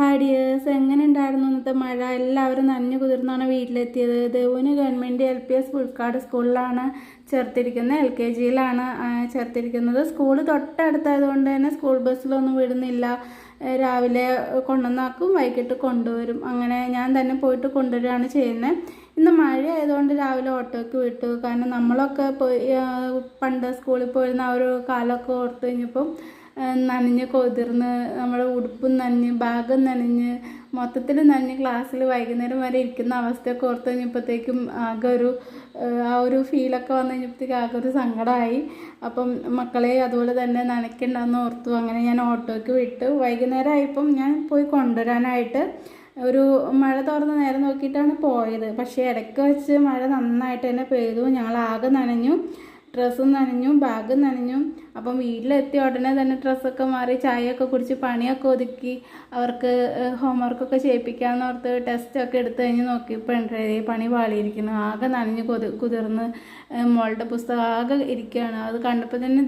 Hi dears എങ്ങനെ ഉണ്ടായിരുന്നു ഇന്നത്തെ മഴ? എല്ലാവരും നനഞ്ഞു കുതിർന്നാണ് വീട്ടിലെത്തിയത്. ദേവുവിന് government L P S Pulkad സ്കൂളിലാണ് ചേർത്തിരിക്കുന്നത്. എൽ കെ ജിയിലാണ് ചേർത്തിരിക്കുന്നത്. സ്കൂൾ തൊട്ടടുത്തായതുകൊണ്ട് തന്നെ സ്കൂൾ ബസ്സിലൊന്നും വിടുന്നില്ല. രാവിലെ കൊണ്ടുവന്നാക്കും വൈകിട്ട് കൊണ്ടുവരും. അങ്ങനെ ഞാൻ തന്നെ പോയിട്ട് കൊണ്ടുവരികയാണ് ചെയ്യുന്നത്. ഇന്ന് മഴ ആയതുകൊണ്ട് രാവിലെ ഓട്ടോയ്ക്ക് വിട്ടു. കാരണം നമ്മളൊക്കെ പോയി പണ്ട് സ്കൂളിൽ പോയിരുന്ന ആ ഒരു കാലമൊക്കെ ഓർത്ത് കഴിഞ്ഞപ്പം നനഞ്ഞ് കൊതിർന്ന് നമ്മുടെ ഉടുപ്പും നനഞ്ഞ് ഭാഗം നനഞ്ഞ് മൊത്തത്തിൽ നനഞ്ഞ് ക്ലാസ്സിൽ വൈകുന്നേരം വരെ ഇരിക്കുന്ന അവസ്ഥയൊക്കെ ഓർത്ത് കഴിഞ്ഞപ്പോഴത്തേക്കും ആകെ ഒരു ആ ഒരു ഫീലൊക്കെ വന്നു കഴിഞ്ഞപ്പോഴത്തേക്കും ആകെ ഒരു സങ്കടമായി. അപ്പം മക്കളെ അതുപോലെ തന്നെ നനയ്ക്കണ്ടെന്ന് ഓർത്തു. അങ്ങനെ ഞാൻ ഓട്ടോയ്ക്ക് വിട്ടു. വൈകുന്നേരം ആയപ്പം ഞാൻ പോയി കൊണ്ടുവരാനായിട്ട് ഒരു മഴ തുറന്ന് നേരം നോക്കിയിട്ടാണ് പോയത്. പക്ഷേ ഇടയ്ക്ക് വെച്ച് മഴ നന്നായിട്ട് തന്നെ പെയ്തു. ഞങ്ങൾ ആകെ നനഞ്ഞു. ഡ്രസ്സും നനഞ്ഞു ബാഗും നനഞ്ഞു. അപ്പം വീട്ടിലെത്തിയ ഉടനെ തന്നെ ഡ്രസ്സൊക്കെ മാറി ചായയൊക്കെ കുടിച്ച് പണിയൊക്കെ ഒതുക്കി അവർക്ക് ഹോംവർക്കൊക്കെ ചെയ്യിപ്പിക്കാമെന്ന് ഓർത്ത് ടെസ്റ്റൊക്കെ എടുത്തു കഴിഞ്ഞ് നോക്കിയപ്പോൾ പണി പാളിയിരിക്കുന്നു ആകെ നനഞ്ഞ് കൊതി കുതിർന്ന് മോളുടെ പുസ്തകം ആകെ ഇരിക്കുകയാണ് അത് കണ്ടപ്പോൾ തന്നെ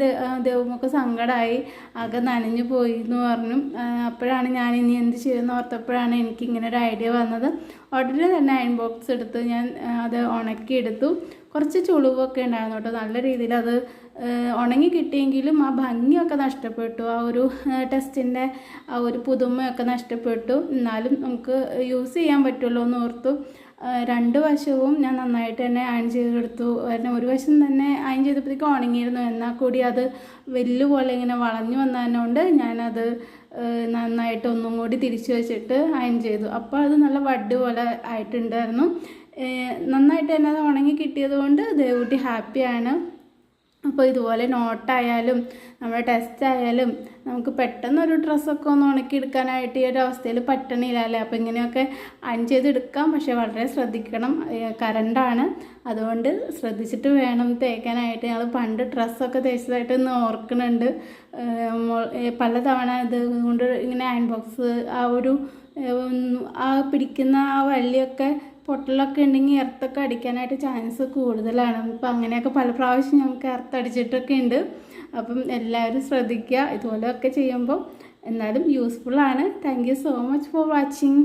ദേവമൊക്കെ സങ്കടമായി ആകെ നനഞ്ഞു പോയി എന്ന് പറഞ്ഞു അപ്പോഴാണ് ഞാൻ ഇനി എന്ത് ചെയ്യുമെന്ന് ഓർത്തപ്പോഴാണ് എനിക്ക് ഇങ്ങനെ ഒരു ഐഡിയ വന്നത്. ഉടനെ തന്നെ അയൺ ബോക്സ് എടുത്ത് ഞാൻ അത് ഉണക്കിയെടുത്തു. കുറച്ച് ചുളിവൊക്കെ ഉണ്ടായിരുന്നു കേട്ടോ. നല്ല രീതിയിൽ അത് ഉണങ്ങി കിട്ടിയെങ്കിലും ആ ഭംഗിയൊക്കെ നഷ്ടപ്പെട്ടു. ആ ഒരു ടെസ്റ്റിന്റെ ആ ഒരു പുതുമയൊക്കെ നഷ്ടപ്പെട്ടു. എന്നാലും നമുക്ക് യൂസ് ചെയ്യാൻ പറ്റുമല്ലോ എന്ന് ഓർത്തു. രണ്ട് വശവും ഞാൻ നന്നായിട്ട് തന്നെ അയൺ ചെയ്തെടുത്തു. കാരണം ഒരു വശം തന്നെ അയൺ ചെയ്തപ്പോഴത്തേക്കും ഉണങ്ങിയിരുന്നു. എന്നാൽ കൂടി അത് വെല്ല് പോലെ ഇങ്ങനെ വളഞ്ഞു വന്നതുകൊണ്ട് ഞാനത് നന്നായിട്ട് ഒന്നും കൂടി തിരിച്ചു വെച്ചിട്ട് അയൺ ചെയ്തു. അപ്പോൾ അത് നല്ല വഡ് പോലെ ആയിട്ടുണ്ടായിരുന്നു. നന്നായിട്ട് തന്നെ അത് ഉണങ്ങി കിട്ടിയത് കൊണ്ട് ദേവുട്ടി ഹാപ്പിയാണ്. അപ്പോൾ ഇതുപോലെ നോട്ടായാലും നമ്മുടെ ടെസ്റ്റ് ആയാലും നമുക്ക് പെട്ടെന്ന് ഒരു ഡ്രസ്സൊക്കെ ഒന്ന് ഉണക്കി എടുക്കാനായിട്ട് ഈ ഒരു അവസ്ഥയിൽ പറ്റണില്ല അല്ലേ? അപ്പോൾ ഇങ്ങനെയൊക്കെ അൺ ചെയ്തെടുക്കാം പക്ഷേ വളരെ ശ്രദ്ധിക്കണം. കറണ്ടാണ് അതുകൊണ്ട് ശ്രദ്ധിച്ചിട്ട് വേണം തേക്കാനായിട്ട്. ഞങ്ങൾ പണ്ട് ഡ്രസ്സൊക്കെ തേച്ചതായിട്ട് ഒന്ന് ഓർക്കുന്നുണ്ട് പല തവണ പലതവണ ഇത് കൊണ്ട് ഇങ്ങനെ അയൺ ബോക്സ് ആ ഒരു ആ പിടിക്കുന്ന ആ വള്ളിയൊക്കെ പൊട്ടലൊക്കെ ഉണ്ടെങ്കിൽ എർത്തൊക്കെ അടിക്കാനായിട്ട് ചാൻസ് കൂടുതലാണ്. അപ്പം അങ്ങനെയൊക്കെ പല പ്രാവശ്യം ഞങ്ങൾക്ക് ഇറത്തടിച്ചിട്ടൊക്കെ ഉണ്ട്. അപ്പം എല്ലാവരും ശ്രദ്ധിക്കുക. ഇതുപോലെയൊക്കെ ചെയ്യുമ്പോൾ എന്നാലും യൂസ്ഫുള്ളാണ് thank you so much for watching